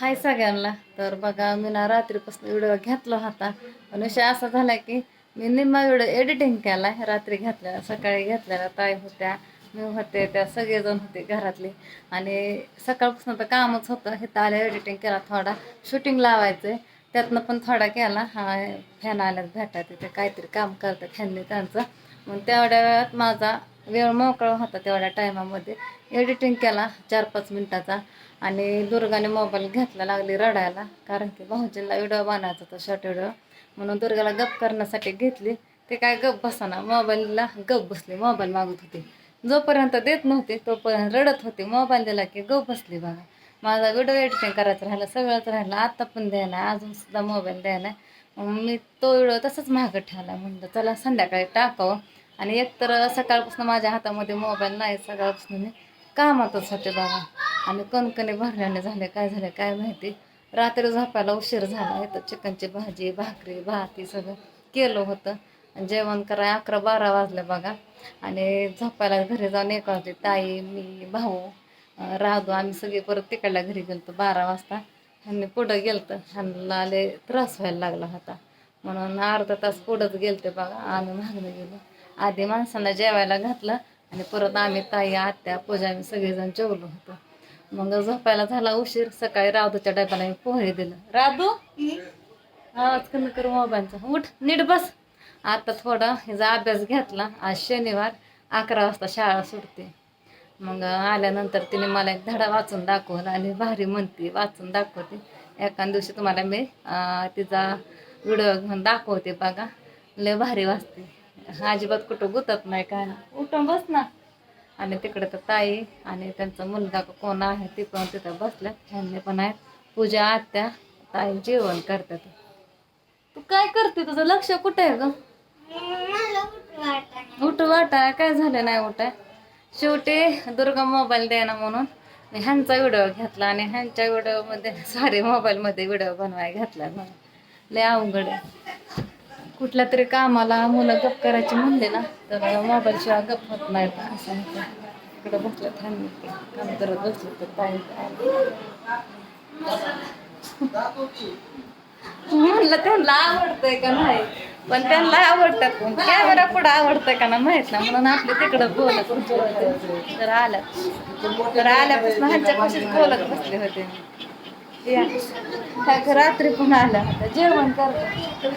हाय सगळ्यांना. तर बघा मी ना रात्रीपासून व्हिडिओ घेतला होता. पण विषय असा झाला की मी निम्मा व्हिडिओ एडिटिंग केला रात्री घातलेला सकाळी घातलेला ताई होत्या मी होते त्या सगळेजण होते घरातले. आणि सकाळपासून तर कामच होतं. हे आलं एडिटिंग केला थोडा. शूटिंग लावायचं त्यातनं पण थोडा केला. हा फॅन आल्यात भेटा तिथे काहीतरी काम करतात फॅनने त्यांचं. मग तेवढ्या वेळात माझा वेळ मोकळा होता तेवढ्या टायमामध्ये. एडिटिंग केला चार पाच मिनटाचा. आणि दुर्गाने मोबाईल घेतला लागली रडायला. कारण की भाऊजींना व्हिडिओ बनायचा होता शॉर्ट व्हिडिओ म्हणून दुर्गाला गप करण्यासाठी घेतली. ते काय गप बसाना मोबाईलला गप बसली मोबाईल मागत होती. जोपर्यंत देत नव्हते तोपर्यंत रडत होते. मोबाईल दिला की गप बसली बघा माझा व्हिडिओ एडिटिंग करायचं राहिलं सगळंच राहिलं. आत्ता पण द्यायला अजून सुद्धा मोबाईल द्यायला मग मी तो व्हिडिओ तसंच मागं ठेवला. म्हणलं चला संध्याकाळी टाकावं. आणि एकतर सकाळपासून माझ्या हातामध्ये मोबाईल नाही सकाळपासून मी कामातच होते बाबा. आणि कणकणी भरल्याने झाले काय झाले काय माहिती. रात्री झोपायला उशीर झाला तर चिकनची भाजी भाकरी भात हे सगळं केलं होतं. आणि जेवण कराय अकरा बारा वाजले बघा. आणि झोपायला घरी जाऊन एक वाजले ताई मी भाऊ राहतो आम्ही सगळे परत तिकडल्या घरी गेलतो बारा वाजता. आणि पुढं गेलतं ह्यांना आले त्रास व्हायला लागला होता. म्हणून अर्धा तास पुढंच गेलते बघा आम्ही मागणं गेलो. आधी माणसांना जेवायला घातलं आणि परत आम्ही ताई आत्या पूजा आम्ही सगळेजण जेवलो होतो. मग झोपायला झाला उशीर. सकाळी राधूच्या डब्याला मी पोहे दिलं. राधू आवाज कमी करू मोबाईलचा. उठ नीट बस. आता थोडा हिचा अभ्यास घेतला. आज शनिवार अकरा वाजता शाळा सुटते. मग आल्यानंतर तिने मला एक धडा वाचून दाखवला आणि भारी म्हणते वाचून दाखवते. एका दिवशी तुम्हाला मी तिचा व्हिडिओ घेऊन दाखवते बघा. लय भारी वाचते. अजिबात कुठं गुतत नाही काय ना उठून बस ना. आणि तिकडे तर ताई आणि त्यांचा मुलगा कोण आहे ते पण तिथं बसल्या ह्यांनी पण आहेत. पूजा आत्या ताई जेवण करतात. तू काय करते? तुझं लक्ष कुठं आहे ग? उठ वाटा काय झालं नाही उठाय शेवटी दुर्गा मोबाईल द्याना म्हणून मी ह्यांचा व्हिडिओ घेतला आणि ह्यांच्या व्हिडिओमध्ये सॉरी मोबाईलमध्ये व्हिडिओ बनवायला घेतला म्हणून. लय अवघड आहे. कुठल्या तरी कामाला मुलं गप करायची म्हणले ना तर मोबाईल शिवाय गप होत नाही असं इकडं बसलं थांबते काम करत बसलं तर पाहिजे म्हणलं त्यांना आवडतंय का नाही? पण त्यांना आवडतात पण कॅमेरा पुढं आवडतंय का ना माहीत ना म्हणून आपले तिकडं बोलत तर आल्या तर आल्यापासून ह्यांच्या बोलत बसले होते. मी. या. ह्या रात्री पण आला. आता जेवण करतो.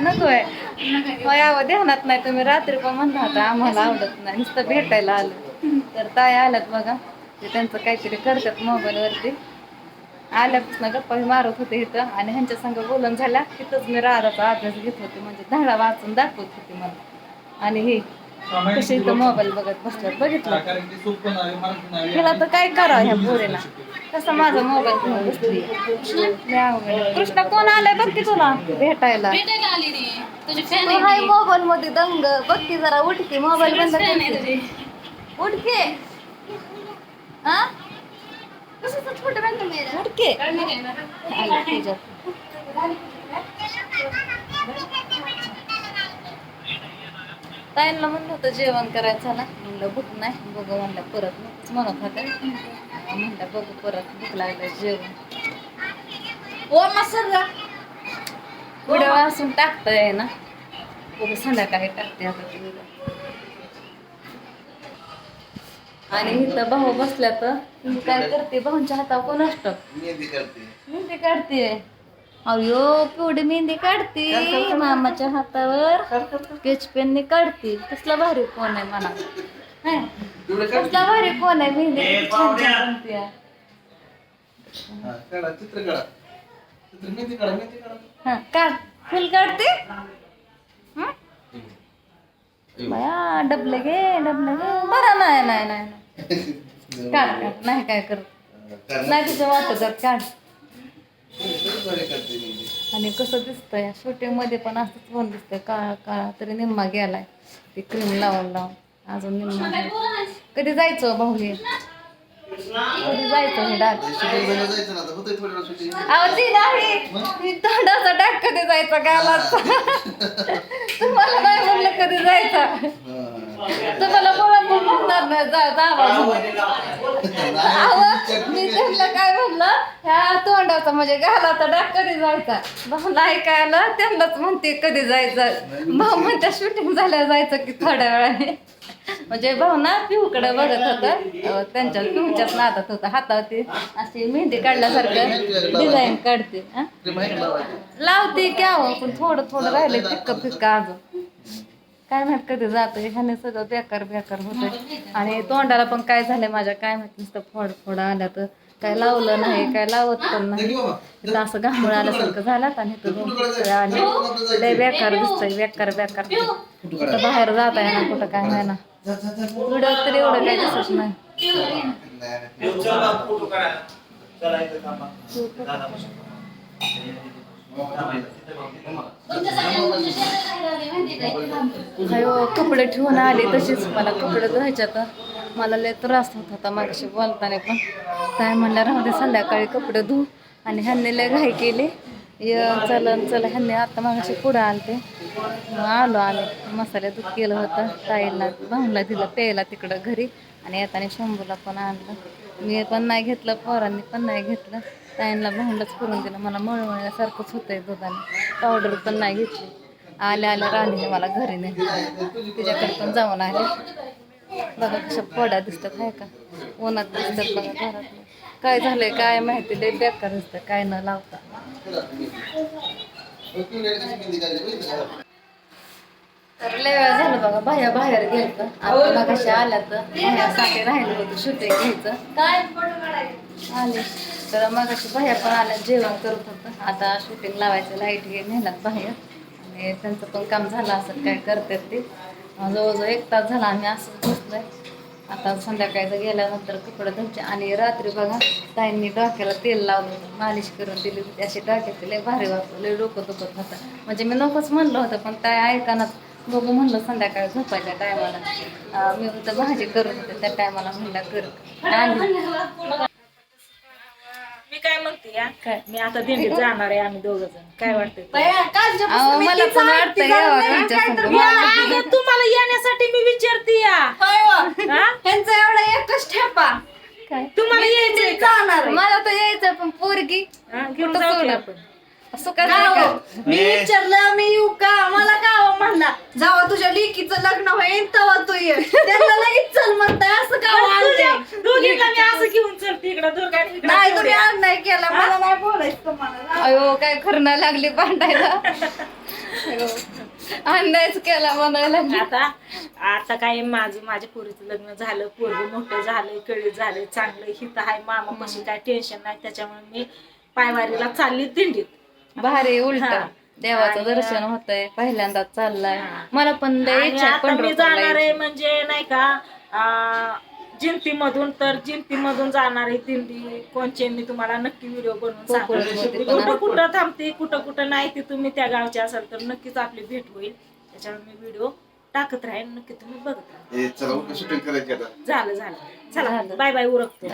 नको आहे. यावं ध्यानात नाही तुम्ही. रात्री पण म्हणता होता आम्हाला आवडत नाही. नुसतं भेटायला आलं. तर ताई आल्यात बघा. ते त्यांचं काहीतरी करतात मोबाईलवरती आल्यापासून गप्पा मारत होते इथं. आणि ह्यांच्या संग बोलून झाल्या. तिथंच मी राधाचा अभ्यास घेत होते. म्हणजे धडा वाचून दाखवत होते मला. आणि हे कसे इथं मोबाईल बघत बसल्यात बघितलं. हिला तर काय करा ह्या पोरीला? कसा माझा मोबाईल घेऊन बसली. कृष्णा कोण आलाय? बघ की तुला. भेटायला. तू हाय मोबाईल मध्ये दंग. बघ की जरा उठके मोबाईल बंद उठके हा? उठके आली तुझ्यात. ताईंना म्हणलं होतं जेवण करायचं ना म्हणलं भूक नाही बघू म्हणलं परत नकोच म्हणत होते. म्हणलं बघू परत भूक लागलं जेवण. ओ मसाला व्हिडिओ असून टाकताय ना. बघू संध्याकाळी टाकते आता आणि इथं भाऊ बसल्या तर काय करते? भाऊंच्या हातावर कोण असतं? मेहंदी काढते अयो पिवडी मेहंदी काढते. मामाच्या हातावर. स्केच पेनने काढते. कसला भारी कोण आहे काढ. कसला भारी कोण आहे मेहंदी? छान छान बनते. हा, काढा हा फुल काढते. हं? बया डबले गे डबले गे बरं नाही नाही नाही नाही. काढ काढ. नाही काय करत नाही तुझं वाटत काढ. आणि कसं दिसतंय शूटिंगमध्ये पण असंच पण दिसतंय काळा काळा तरी निम्मा गेलाय. ते क्रीम लावून लावून. अजून निम्मा. कधी जायचं भाऊ हे कधी जायचं हे अहो ती तोंडाचा कधी जायचा गालाचा? तुम्हाला नाही म्हणलं कधी जायचा. तुम्हाला म्हणणार नाही जा मी त्यांना काय ह्या तोंडाचा म्हणजे घालाचा डाग कधी जायचा? भाऊ नाही काय आलं त्यांनाच म्हणते कधी जायचं. भाऊ म्हणत्या शूटिंग झाल्या जायचं की थोड्या वेळाने. म्हणजे भाऊ ना पिहूकडे बघत होता. त्यांच्या पिहूच्याच नादात होता हातावरती अशी मेहंदी काढल्यासारखं डिझाईन काढते. लावते की अहो पण थोडं थोडं राहिले फिक्क फिक्क अजून. काय माहीत कधी जातोय ह्याने सगळं बेकार बेकार होतंय. आणि तोंडाला पण काय झालंय माझ्या काय माहीत नुसतं फोड फोड आल्या तर काय लावलं नाही काय लावत पण नाही. इथं असं घामळ आल्यासारखं झालं आणि पिशवे आले लय बेकार दिसतंय बेकार बेकार. कुठं बाहेर जात आहे ना कुठं काय नाही ना. व्हिडिओ तर एवढं काही दिसत नाही. अयो कपडे ठेवून आले तशीच मला कपडे धुवायचे आता. मला लय त्रास होत होता मागशी बोलताना पण. काय म्हणलं राहू दे संध्याकाळी कपडे धु. आणि ह्यांनी लय घाई केली. य चलन चल ह्यांनी आता मागाशी पुढं आलते मग आलो आले मसाले दूध केलं होतं. ताईला भाऊला दिलं प्यायला तिकडं घरी. आणि येताना शंभूला पण आणलं. मी पण नाही घेतलं पोरांनी पण नाही घेतलं. ताईंना भांडच करून दिलं. मला मळमळल्यासारखंच होतंय दुधाने. पावडर पण नाही घेतली. आल्या आल्या राणीने मला घरी नाही तिच्याकडे पण जाऊन आले. बघा कशा फोड्या दिसतात आहे का? उन्हात दिसतात बघा घरात. काय झालंय काय माहिती? लय बेकार दिसतं. काय न लावता. तर लय वेळ झालं बघा. बाहेर बाहेर गेलं आता कशा आल्या तर बाहेरसाठी राहिलं होतं शूटिंग घ्यायचं. काय आले. तर मग अशी बाहेर पण आल्या जेवण करत होतं. आता शूटिंग लावायचं लाइट घे नेलात बाहेर. आणि त्यांचं पण काम झालं असं काय करतात ते. जवळजवळ एक तास झाला आम्ही असंच बसलोय. आता संध्याकाळचं गेल्यानंतर कपडे धुवायचे आणि रात्री बघा ताईंनी डोक्याला तेल लावलं होतं. मालिश करून दिली होती. अशी डोक्यात लय भारी वाटलं. लय डोकं दुखत होतं. म्हणजे मी नकोच म्हणलं होतं पण ताई ऐकानाच बघू म्हणलं संध्याकाळी झोपायच्या टायमाला मी होतं भाजी करत होते त्या टायमाला म्हणलं कर. मी काय म्हणते या काय? मी आता दिंडीत जाणार आहे आम्ही दोघ जण काय वाटतंय अहो, मला पण वाटतं यावं तुमच्या संग. अगं, तुम्हाला येण्यासाठी मी विचारते या हा? ह्यांचा एवढा एकच ठेपा काय तुम्हाला यायचंय का? जाणार आहे. मला तर यायचं पण पोरगी हा, घेऊन कुठं जाऊ की सोडलं? आपण सुखात गाव. का मी विचारलं मी येऊ का मला म्हणला जेव्हा तुझ्या लेकीचं लग्न होईल तेव्हा तू ये त्यांना लगेच चल म्हणताय असं का तुझ्या वाटतंय? दोघींना मी असं घेऊन चलते इकडं दुर्गा आणि इकडं नाही तुम्ही. आज नाही केला मला नाही बोलायचं तुम्हाला अयो काय खरं लागली भांडायला अयो, अंदाज केला म्हणायला आता आता काय माझं माझ्या पोरीचं लग्न झालं पोरग मोठं झालंय कळी झालंय चांगलं हित आहे मामा कशी काय टेन्शन नाही त्याच्यामुळे मी पायवारीला चालली दिंडीत भारी उलट हा. देवाचं आणि- दर्शन होतंय पहिल्यांदाच चाललाय हा. मला पण लय आणि इच्छा आहे आता मी पंढरपूरला जाणार आहे. म्हणजे नाही का मधून तर जिंती मधून जाणार आहे दिंडी कोणचे मी तुम्हाला नक्की व्हिडिओ बनवून सांगते कुठं कुठं थांबते कुठं कुठं नाही ते तुम्ही त्या गावचे असाल तर नक्कीच आपली भेट होईल. त्याच्यामुळे मी व्हिडिओ टाकत राहील नक्की तुम्ही बघत राहा. झालं झालं. चला. बाय बाय उरकतो.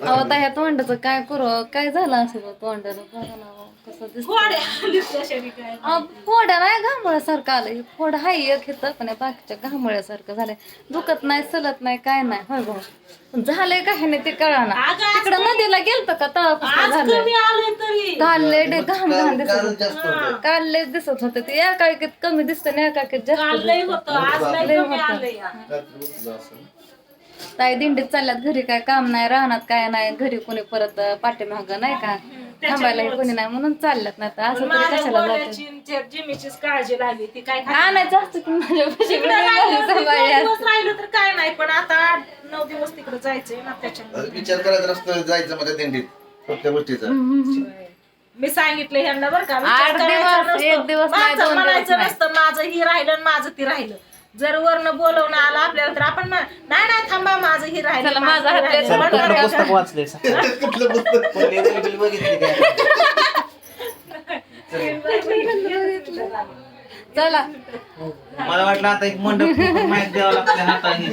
अहो आता ह्या तोंडाचं काय करू? काय झालं असं तोंडाला ना हो, फोड्या नाही घामोळ्यासारखं आलं फोड हाय एक येतं पण या बाकीच्या घामोळ्यासारखं झालंय. दुखत नाही सलत नाही काय नाही. होय भाऊ. झालंय काय नाही ते कळा ना तिकडं नदीला गेलत का? तळापासून घाम घाम दिसत लय दिसत होतं. ते एकाएकीत कमी दिसतं आणि एकाएकीत जास्त. ताई दिंडीत चालल्यात घरी. काय काम नाही राहणार काय नाही. घरी कोणी परत पाठीमाग नाही का? थांबायला कोणी नाही म्हणून नाही तर असं तरी कशाला जाते जिमीचीच काळजी लागली ती काय खात आणायचं असतं की तिकडे राहिलं, दिवस. राहिलं तर काय नाही पण आता आठ नऊ दिवस तिकडे जायचंय ना आता त्याच्यामुळे विचार करायचा जायचं माझ्या दिंडीत प्रत्येक गोष्टीचा. मी सांगितलं ह्यांना बरं का आठ करायचा दिवस, नसतो. एक दिवस नाही, माझं दोन दिवस म्हणायचं नाही. नसतं माझं ही राहिलं आणि माझं ती राहिलं. जर वरनं बोलवणं आलं आपल्याला तर आपण म्हण- नाही नाही थांबा माझं ही राहिलं चला, माझं ही राहिलं. कुठलं पुस्तक? वाचले कुठलं पुस्तक कुठली बिल बघितली काय चला मला वाटलं आता एक मंडप माहिती द्यावं लागतं हाताने?